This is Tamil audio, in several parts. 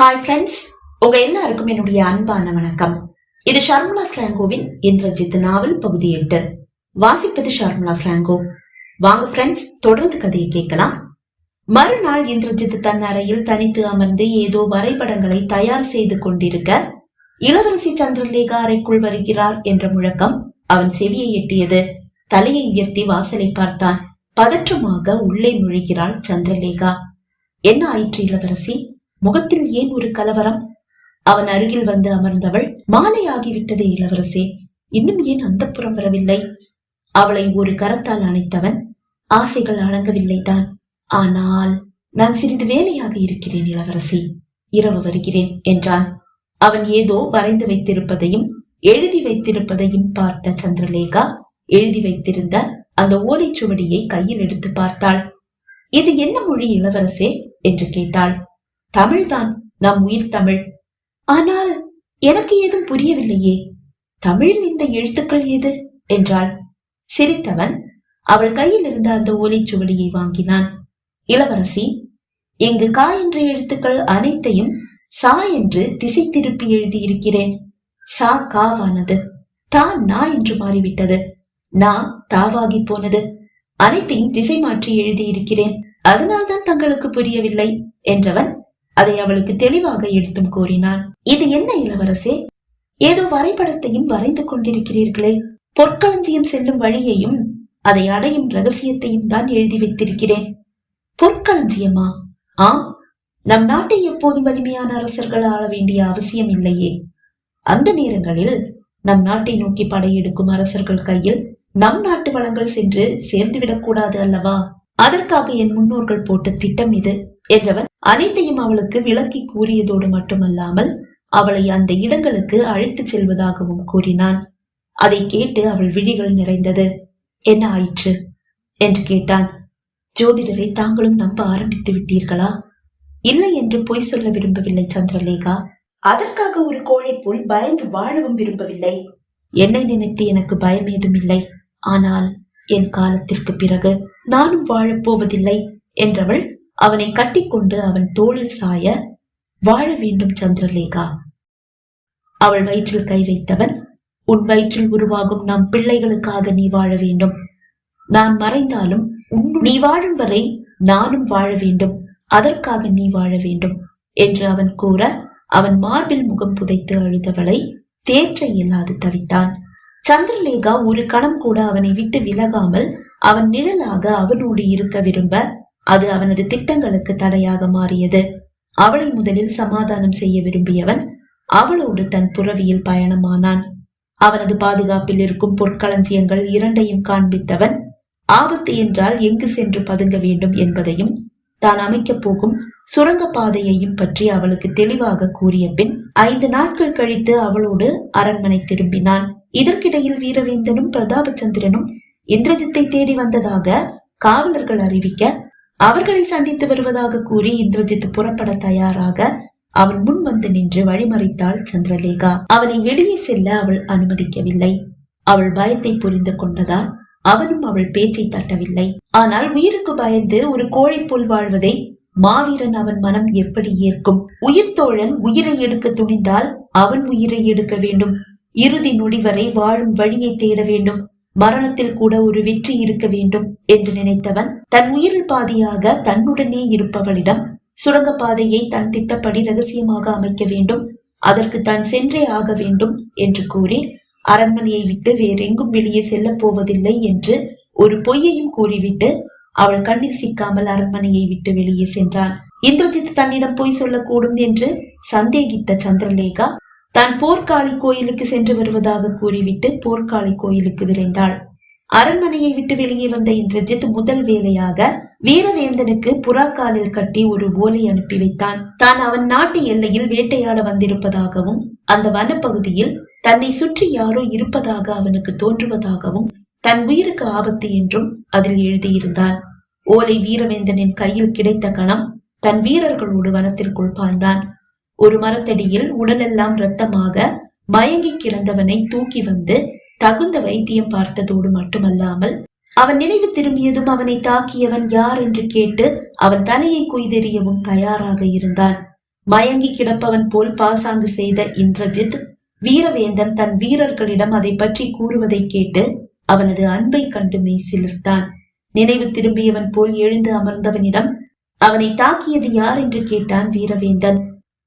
ஹாய் ஃப்ரெண்ட்ஸ் உங்க எல்லாருக்கும் என்னுடைய அன்பான வணக்கம். இது ஷர்முலா பிராங்கோவின் இந்திரஜித் நாவல் பகுதி எட்டு. வாசிப்பது ஷர்முலா பிராங்கோ. வாங்க ஃப்ரெண்ட்ஸ் தொடர்ந்து கதையை கேட்கலாம். மறுநாள் இந்திரஜித் தன் அறையில் தனித்து அமர்ந்து ஏதோ வரைபடங்களை தயார் செய்து கொண்டிருக்க இளவரசி சந்திரலேகா அறைக்குள் வருகிறார் என்ற முழக்கம் அவன் செவியை எட்டியது. தலையை உயர்த்தி வாசலை பார்த்தான். பதற்றமாக உள்ளே முழுகிறாள் சந்திரலேகா. என்ன ஆயிற்று இளவரசி? முகத்தில் ஏன் ஒரு கலவரம்? அவன் அருகில் வந்து அமர்ந்தவள் மாலை ஆகிவிட்டதே இளவரசே இன்னும் ஏன் அந்த புறம் வரவில்லை? அவளை ஒரு கரத்தால் அணைத்தவன் ஆசைகள் அடங்கவில்லை தான் ஆனால் நான் சிறிது வேலையாக இருக்கிறேன் இளவரசி இரவு வருகிறேன் என்றான். அவன் ஏதோ வரைந்து வைத்திருப்பதையும் எழுதி வைத்திருப்பதையும் பார்த்த சந்திரலேகா எழுதி வைத்திருந்த அந்த ஓலைச்சுவடியை கையில் எடுத்து பார்த்தாள். இது என்ன மொழி இளவரசே? என்று கேட்டாள். தமிழ்தான் நம் உயிர் தமிழ். ஆனால் எனக்கு ஏதும் புரியவில்லையே. தமிழில் இந்த எழுத்துக்கள் எது? என்றாள். சிரித்தவன் அவள் கையில் இருந்த அந்த ஓலைச்சுவடியை வாங்கினான். இளவரசி இங்கு கா என்ற எழுத்துக்கள் அனைத்தையும் சா என்று திசை திருப்பி எழுதியிருக்கிறேன். சா காவானது. தா நா என்று மாறிவிட்டது. நா தாவாகி போனது. அனைத்தையும் திசை மாற்றி எழுதியிருக்கிறேன். அதனால்தான் தங்களுக்கு புரியவில்லை என்றவன் அதை அவளுக்கு தெளிவாக எடுத்தும் கூறினான் இது என்ன இளவரசே? ஏதோ வரைபடத்தையும் வரைந்து கொண்டிருக்கிறீர்களே. பொற்களஞ்சியம் செல்லும் வழியையும் அதை அடையும் ரகசியத்தையும் தான் எழுதி வைத்திருக்கிறேன். பொற்களஞ்சியமா? ஆம். நம் நாட்டை எப்போதும் வலிமையான அரசர்கள் ஆள வேண்டிய அவசியம் இல்லையே. அந்த நேரங்களில் நம் நாட்டை நோக்கி படையெடுக்கும் அரசர்கள் கையில் நம் நாட்டு வளங்கள் சென்று சேர்ந்துவிடக் கூடாது அல்லவா? அதற்காக என் முன்னோர்கள் போட்ட திட்டம் இது. என்றவன் அனைத்தையும் அவளுக்கு விளக்கி கூறியதோடு மட்டுமல்லாமல் அவளை அந்த இடங்களுக்கு அழைத்துச் செல்வதாகவும் கூறினான். அதை கேட்டு அவள் விழிகள் நிறைந்தது. என்ன ஆயிற்று? என்று கேட்டான். ஜோதிடரை தாங்களும் நம்ப ஆரம்பித்து விட்டீர்களா? இல்லை என்று பொய் சொல்ல விரும்பவில்லை சந்திரலேகா. அதற்காக ஒரு கோழை போல் பயந்து வாழவும் விரும்பவில்லை. என்னை நினைத்து எனக்கு பயம் ஏதும் இல்லை. ஆனால் என் காலத்திற்கு பிறகு நானும் வாழப் போவதில்லை என்றவள் அவனை கட்டிக்கொண்டு அவன் தோளில் சாய வாழ வேண்டும் சந்திரலேகா. அவள் வயிற்றில் கை வைத்தவன் உன் வயிற்றில் உருவாகும் நம் பிள்ளைகளுக்காக நீ வாழ வேண்டும். நான் மறைந்தாலும் உன் நீ வாழும் வரை நானும் வாழ வேண்டும். அதற்காக நீ வாழ வேண்டும் என்று அவன் கூற அவன் மார்பில் முகம் புதைத்து அழுதவளை தேற்ற இயலாது தவித்தான். சந்திரலேகா ஒரு கணம் கூட அவனை விட்டு விலகாமல் அவன் நிழலாக அவனோடு இருக்க விரும்ப அது அவனது திட்டங்களுக்கு தடையாக மாறியது. அவளை முதலில் சமாதானம் செய்ய விரும்பியவன் அவளோடு தன் புறவியில் பயணமானான். அவனது பாதுகாப்பில் இருக்கும் பொற்களஞ்சியங்கள் இரண்டையும் காண்பித்தவன் ஆபத்து என்றால் எங்கு சென்று பதுங்க வேண்டும் என்பதையும் தான் அமைக்கப் போகும் சுரங்க பாதையையும் பற்றி அவளுக்கு தெளிவாக கூறிய பின் ஐந்து நாட்கள் கழித்து அவளோடு அரண்மனை திரும்பினான். இதற்கிடையில் வீரவேந்தனும் பிரதாபச்சந்திரனும் இந்திரஜித்தை தேடி வந்ததாக காவலர்கள் அறிவிக்க அவர்களை சந்தித்து வருவதாக கூறி இந்திரஜித் புறப்பட தயாராக அவன் முன் வந்து நின்று வழிமறைத்தாள் சந்திரலேகா. அவனை வெளியே செல்ல அவள் அனுமதிக்கவில்லை. அவள் பயத்தை புரிந்து கொண்டதா அவனும் அவள் பேச்சை தட்டவில்லை. ஆனால் உயிருக்கு பயந்து ஒரு கோழை போல் வாழ்வதை மாவீரன் அவன் மனம் எப்படி ஏற்கும்? உயிர் தோழன் உயிரை எடுக்க துணிந்தால் அவன் உயிரை எடுக்க வேண்டும். இறுதி நொடி வரை வாழும் வழியை தேட வேண்டும். மரணத்தில் கூட ஒரு வெற்றி இருக்க வேண்டும் என்று நினைத்தவன் தன் உயிரில் பாதியாக தன்னுடனே இருப்பவளிடம் சுரங்கப்பாதையை தன் திட்டப்படி ரகசியமாக அமைக்க வேண்டும். அதற்கு தான் சென்றே ஆக வேண்டும் என்று கூறி அரண்மனையை விட்டு வேறெங்கும் வெளியே செல்லப் போவதில்லை என்று ஒரு பொய்யையும் கூறிவிட்டு அவள் கண்ணில் சிக்காமல் அரண்மனையை விட்டு வெளியே சென்றான். இந்திரஜித் தன்னிடம் பொய் சொல்லக்கூடும் என்று சந்தேகித்த சந்திரலேகா தான் போர்க்காளி கோயிலுக்கு சென்று வருவதாக கூறிவிட்டு போர்க்காளி கோயிலுக்கு விரைந்தாள். அரண்மனையை விட்டு வெளியே வந்த இந்திரஜித் முதல் வேலையாக வீரவேந்தனுக்கு புறாக்காலில் கட்டி ஒரு ஓலை அனுப்பி வைத்தான். தான் அவன் நாட்டு எல்லையில் வேட்டையாட வந்திருப்பதாகவும் அந்த வனப்பகுதியில் தன்னை சுற்றி யாரோ இருப்பதாக அவனுக்கு தோன்றுவதாகவும் தன் உயிருக்கு ஆபத்து என்றும் அதில் எழுதியிருந்தான். ஓலை வீரவேந்தனின் கையில் கிடைத்த கணம் தன் வீரர்களோடு வனத்திற்குள் பாய்ந்தான். ஒரு மரத்தடியில் உடலெல்லாம் இரத்தமாக மயங்கி கிடந்தவனை தூக்கி வந்து தகுந்த வைத்தியம் பார்த்ததோடு மட்டுமல்லாமல் அவன் நினைவு திரும்பியதும் அவனை தாக்கியவன் யார் என்று கேட்டு அவன் தலையை கொய்தெறியவும் தயாராக இருந்தான். மயங்கி கிடப்பவன் போல் பாசாங்கு செய்த இந்திரஜித் வீரவேந்தன் தன் வீரர்களிடம் அதை பற்றி கூறுவதை கேட்டு அவனது அன்பை கண்டு மெய் சிலிர்த்தான் நினைவு திரும்பியவன் போல் எழுந்து அமர்ந்தவனிடம் அவனை தாக்கியது யார்? என்று கேட்டான் வீரவேந்தன்.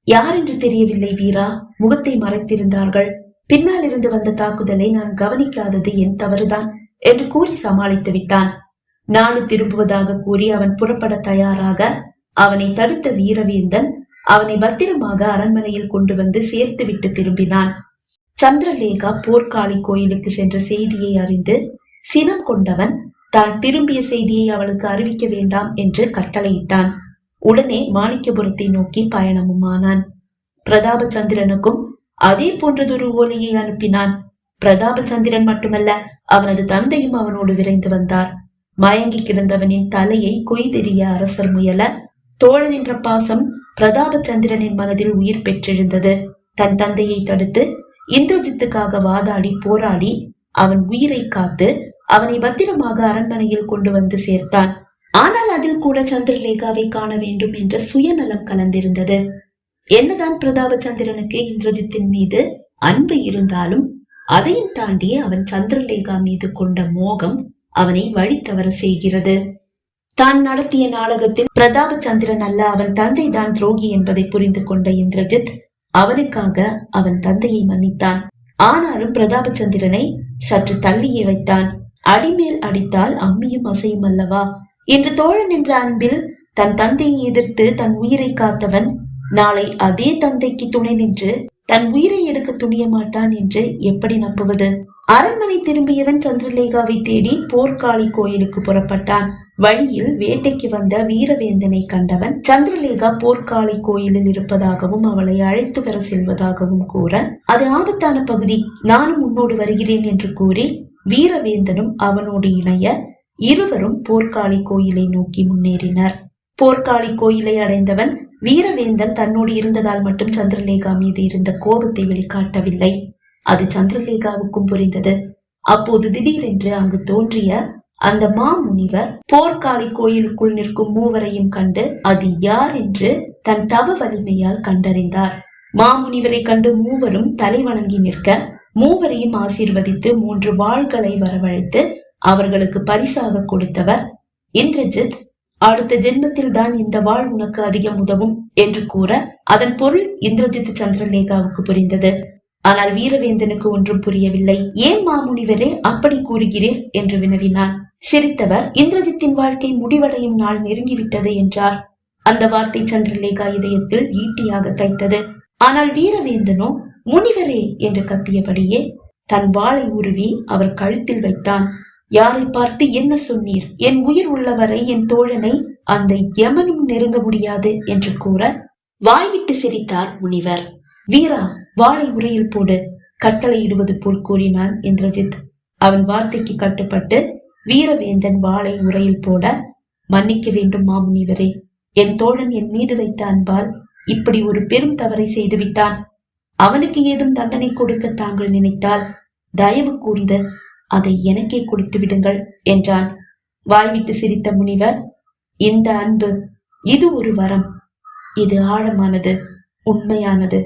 யார் என்று தெரியவில்லை வீரா. முகத்தை மறைத்திருந்தார்கள். பின்னால் இருந்து வந்த தாக்குதலை நான் கவனிக்காதது என் தவறுதான் என்று கூறி சமாளித்து விட்டான். நாடு திரும்புவதாக கூறி அவன் புறப்பட தயாராக அவனை தடுத்த வீரவேந்தன் அவனை பத்திரமாக அரண்மனையில் கொண்டு வந்து சேர்த்து விட்டு திரும்பினான். சந்திரலேகா போர்க்காளி கோயிலுக்கு சென்ற செய்தியை அறிந்து சினம் கொண்டவன் தான் திரும்பிய செய்தியை அவளுக்கு அறிவிக்க வேண்டாம் என்று கட்டளையிட்டான். உடனே மாணிக்கபுரத்தை நோக்கி பயணமும் ஆனான் பிரதாபச்சந்திரனுக்கும் அதே போன்றதொரு ஓலையை அனுப்பினான். பிரதாபச்சந்திரன் மட்டுமல்ல அவனது தந்தையும் அவனோடு விரைந்து வந்தார். மயங்கி கிடந்தவனின் தலையை கொய்தெறிய அரசர் முயல தோழன் என்ற பாசம் பிரதாபச்சந்திரனின் மனதில் உயிர் பெற்றிருந்தது. தன் தந்தையை தடுத்து இந்திரஜித்துக்காக வாதாடி போராடி அவன் உயிரை காத்து அவனை பத்திரமாக அரண்மனையில் கொண்டு வந்து சேர்த்தான். ஆனால் அதில் கூட சந்திரலேகாவை காண வேண்டும் என்ற சுயநலம் கலந்திருந்தது. என்னதான் பிரதாபச்சந்திரனுக்கு இந்திரஜித்தின் மீது அன்பு இருந்தாலும் அதையும் தாண்டி அவன் சந்திரலேகா மீது கொண்ட மோகம் அவனை வழி தவற செய்கிறது. தான் நடத்திய நாடகத்தில் பிரதாபச்சந்திரன் அல்ல அவன் தந்தை தான் துரோகி என்பதை புரிந்து கொண்ட இந்திரஜித் அவனுக்காக அவன் தந்தையை மன்னித்தான். ஆனாலும் பிரதாபச்சந்திரனை சற்று தள்ளியே வைத்தான். அடிமேல் அடித்தால் அம்மியும் அசையும் அல்லவா? இன்று தோழன் என்ற அன்பில் தன் தந்தையை எதிர்த்து தன் உயிரை காத்தவன் நாளை அதே தந்தைக்கு துணை நின்று தன் உயிரை எடுக்க துணிய மாட்டான் என்று எப்படி நம்புவது? அரண்மனை திரும்பியவன் சந்திரலேகாவை தேடி போர்க்காளி கோயிலுக்கு புறப்பட்டான். வழியில் வேட்டைக்கு வந்த வீரவேந்தனை கண்டவன் சந்திரலேகா போர்க்காளி கோயிலில் இருப்பதாகவும் அவளை அழைத்து வர செல்வதாகவும் கூற அது ஆபத்தான பகுதி நானும் உன்னோடு வருகிறேன் என்று கூறி வீரவேந்தனும் அவனோடு இணைய இருவரும் போர்க்காளி கோயிலை நோக்கி முன்னேறினர். போர்க்காளி கோயிலை அடைந்தவன் வீரவேந்தன் தன்னோடு இருந்ததால் மட்டும் சந்திரலேகா மீது இருந்த கோபத்தை வெளிக்காட்டவில்லை. அது சந்திரலேகாவுக்கும் புரிந்தது. அப்போது திடீரென்று அங்கு தோன்றிய அந்த மாமுனிவர் போர்க்காளி கோயிலுக்குள் நிற்கும் மூவரையும் கண்டு அது யார் என்று தன் தவ வலிமையால் கண்டறிந்தார். மாமுனிவரை கண்டு மூவரும் தலை வணங்கி நிற்க மூவரையும் ஆசீர்வதித்து மூன்று வாள்களை வரவழைத்து அவர்களுக்கு பரிசாக கொடுத்தவர் இந்திரஜித் அடுத்த ஜென்மத்தில் தான் இந்த வாழ் உனக்கு அதிகம் உதவும் என்று கூற அதன் பொருள் இந்திரஜித் சந்திரலேகாவுக்கு புரிந்தது. ஆனால் வீரவேந்தனுக்கு ஒன்றும் புரியவில்லை. ஏன் மாமுனிவரே அப்படி கூறுகிறீர்? என்று வினவினான். சிரித்தவர் இந்திரஜித்தின் வாழ்க்கை முடிவடையும் நாள் நெருங்கிவிட்டது என்றார். அந்த வார்த்தை சந்திரலேகா இதயத்தில் ஈட்டியாக தைத்தது. ஆனால் வீரவேந்தனோ முனிவரே என்று கத்தியபடியே தன் வாளை உருவி அவர் கழுத்தில் வைத்தான். யாரை பார்த்து என்ன சொன்னீர்? என் உயிர் உள்ளவரை என் தோழனை அந்த யமனும் நெருங்க முடியாது என்று கூற வாய்விட்டு சிரித்தார் முனிவர். வீரா வாளை உரையில் போடு. கட்டளையிடுவது போல் கூறினான் இந்திரஜித். அவன் வார்த்தைக்கு கட்டுப்பட்டு வீரவேந்தன் வாளை உரையில் போட மன்னிக்க வேண்டும் மாமுனிவரே என் தோழன் என் மீது வைத்த அன்பால் இப்படி ஒரு பெரும் தவறை செய்து விட்டான் அவனுக்கு ஏதும் தண்டனை கொடுக்க தாங்கள் நினைத்தால் தயவு கூர்ந்து அதை எனக்கே கொடுத்து விடுங்கள் என்றான். வாய்விட்டு சிரித்த முனிவர் இந்த அன்பு இது ஒரு வரம். இது ஆழமானது உண்மையானது.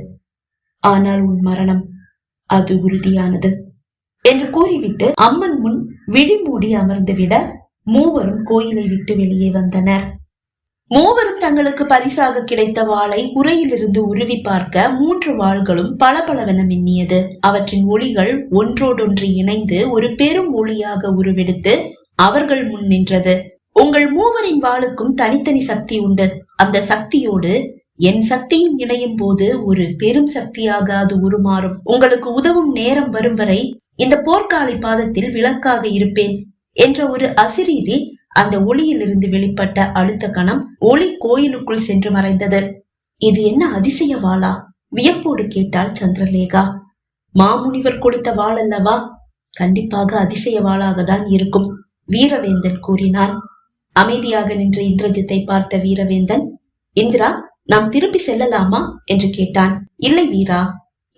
ஆனால் உன் மரணம் அது உறுதியானது என்று கூறிவிட்டு அம்மன் முன் விழிமூடி அமர்ந்துவிட மூவரும் கோயிலை விட்டு வெளியே வந்தனர். மூவரும் தங்களுக்கு பரிசாக கிடைத்த வாளை உரையிலிருந்து உருவி பார்க்க மூன்று வாள்களும் பளபளவென மின்னியது. அவற்றின் ஒளிகள் ஒன்றோடொன்று இணைந்து ஒரு பெரும் ஒளியாக உருவெடுத்து அவர்கள் முன் நின்றது. உங்கள் மூவரின் வாளுக்கும் தனித்தனி சக்தி உண்டு. அந்த சக்தியோடு என் சக்தியும் இணையும் போது ஒரு பெரும் சக்தியாக அது உருமாறும். உங்களுக்கு உதவும் நேரம் வரும் வரை இந்த போர்க்காலை பாதத்தில் விளக்காக இருப்பேன் என்ற ஒரு அசிரீதி அந்த ஒளியிலிருந்து வெளிப்பட்ட அடுத்த கணம் ஒளி கோயிலுக்குள் சென்று மறைந்தது. இது என்ன அதிசய வாளா? வியப்போடு கேட்டாள் சந்திரலேகா. மாமுனிவர் கொடுத்த வாள் அல்லவா கண்டிப்பாக அதிசய வாளாக தான் இருக்கும் வீரவேந்தன் கூறினான். அமைதியாக நின்ற இந்திரஜித்தை பார்த்த வீரவேந்தன் இந்திரா நாம் திரும்பி செல்லலாமா? என்று கேட்டான். இல்லை வீரா.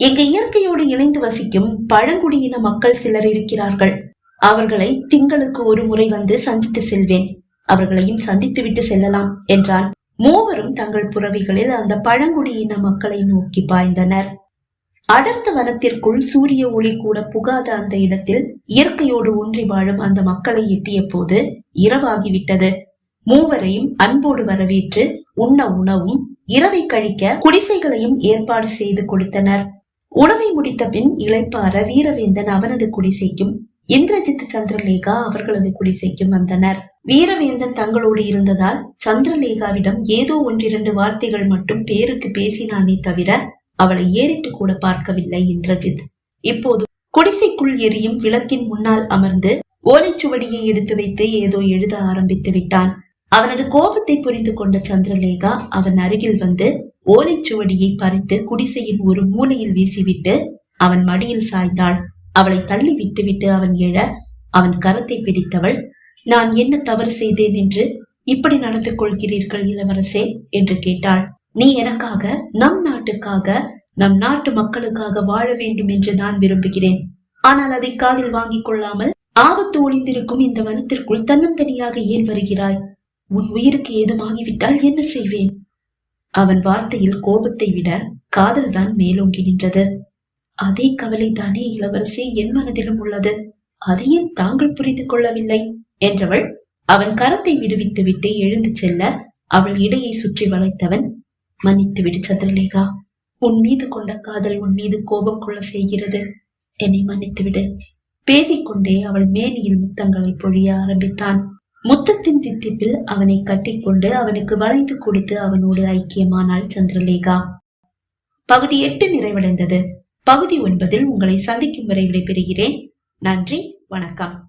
எங்க இயற்கையோடு இணைந்து வசிக்கும் பழங்குடியின மக்கள் சிலர் இருக்கிறார்கள். அவர்களை திங்களுக்கு ஒரு முறை வந்து சந்தித்து செல்வேன். அவர்களையும் சந்தித்து விட்டு செல்லலாம் என்றான். மூவரும் தங்கள் புறவிகளில் அந்த பழங்குடியின மக்களை நோக்கி பாய்ந்தனர். அடர்ந்த வனத்திற்குள் சூரிய ஒளி கூட புகாத அந்த இடத்தில் இயற்கையோடு ஒன்றி வாழும் அந்த மக்களை எட்டிய போது இரவாகிவிட்டது. மூவரையும் அன்போடு வரவேற்று உண்ண உணவும் இரவை கழிக்க குடிசைகளையும் ஏற்பாடு செய்து கொடுத்தனர். உணவை முடித்த பின் இளைப்பாற வீரவேந்தன் அவனது குடிசைக்கும் இந்திரஜித் சந்திரலேகா அவர்களது குடிசைக்கும் வந்தனர். வீரவேந்தன் தங்களோடு இருந்ததால் சந்திரலேகாவிடம் ஏதோ ஒன்றிரண்டு வார்த்தைகள் மட்டும் பேருக்கு பேசினானே தவிர அவளை ஏறிட்டு கூட பார்க்கவில்லை இந்திரஜித். இப்போது குடிசைக்குள் எரியும் விளக்கின் முன்னால் அமர்ந்து ஓலைச்சுவடியை எடுத்து வைத்து ஏதோ எழுத ஆரம்பித்து விட்டான். அவனது கோபத்தை புரிந்து கொண்ட சந்திரலேகா அவன் அருகில் வந்து ஓலைச்சுவடியை பறித்து குடிசையின் ஒரு மூலையில் வீசிவிட்டு அவன் மடியில் சாய்ந்தாள். அவளை தள்ளி விட்டுவிட்டு அவன் எழ அவன் கரத்தை பிடித்தவள் நான் என்ன தவறு செய்தேன் என்று இப்படி நடந்து கொள்கிறீர்கள் இளவரசே? என்று கேட்டாள். நீ எனக்காக நம் நாட்டுக்காக நம் நாட்டு மக்களுக்காக வாழ வேண்டும் என்று நான் விரும்புகிறேன். ஆனால் அதை காதில் வாங்கிக் கொள்ளாமல் ஆபத்து ஒளிந்திருக்கும் இந்த வனத்திற்குள் தன்னந்தனியாக ஏன் வருகிறாய்? உன் உயிருக்கு ஏதும் ஆகிவிட்டால் என்ன செய்வேன்? அவன் வார்த்தையில் கோபத்தை விட காதல்தான் மேலோங்கி நின்றது. அதே கவலை தானே இளவரசி என் மனதிலும் உள்ளது. அதையும் தாங்கள் புரிந்து கொள்ளவில்லை. என்றவள் அவன் கரத்தை விடுவித்து விட்டு எழுந்து செல்ல அவள் இடையை சுற்றி வளைத்தவன் மன்னித்து விடு சந்திரலேகா. உன் மீது கொண்ட காதல் உன் மீது கோபம் கொள்ள செய்கிறது. என்னை மன்னித்து விடு பேசிக்கொண்டே அவள் மேனியில் முத்தங்களை பொழிய ஆரம்பித்தான். முத்தத்தின் தித்திப்பில் அவனை கட்டிக்கொண்டு அவனுக்கு வளைந்து கொடுத்து அவனோடு ஐக்கியமானாள் சந்திரலேகா. பகுதி எட்டு நிறைவடைந்தது. பகுதி ஒன்பதில் உங்களை சந்திக்கும் வரை விடைபெறுகிறேன். நன்றி வணக்கம்.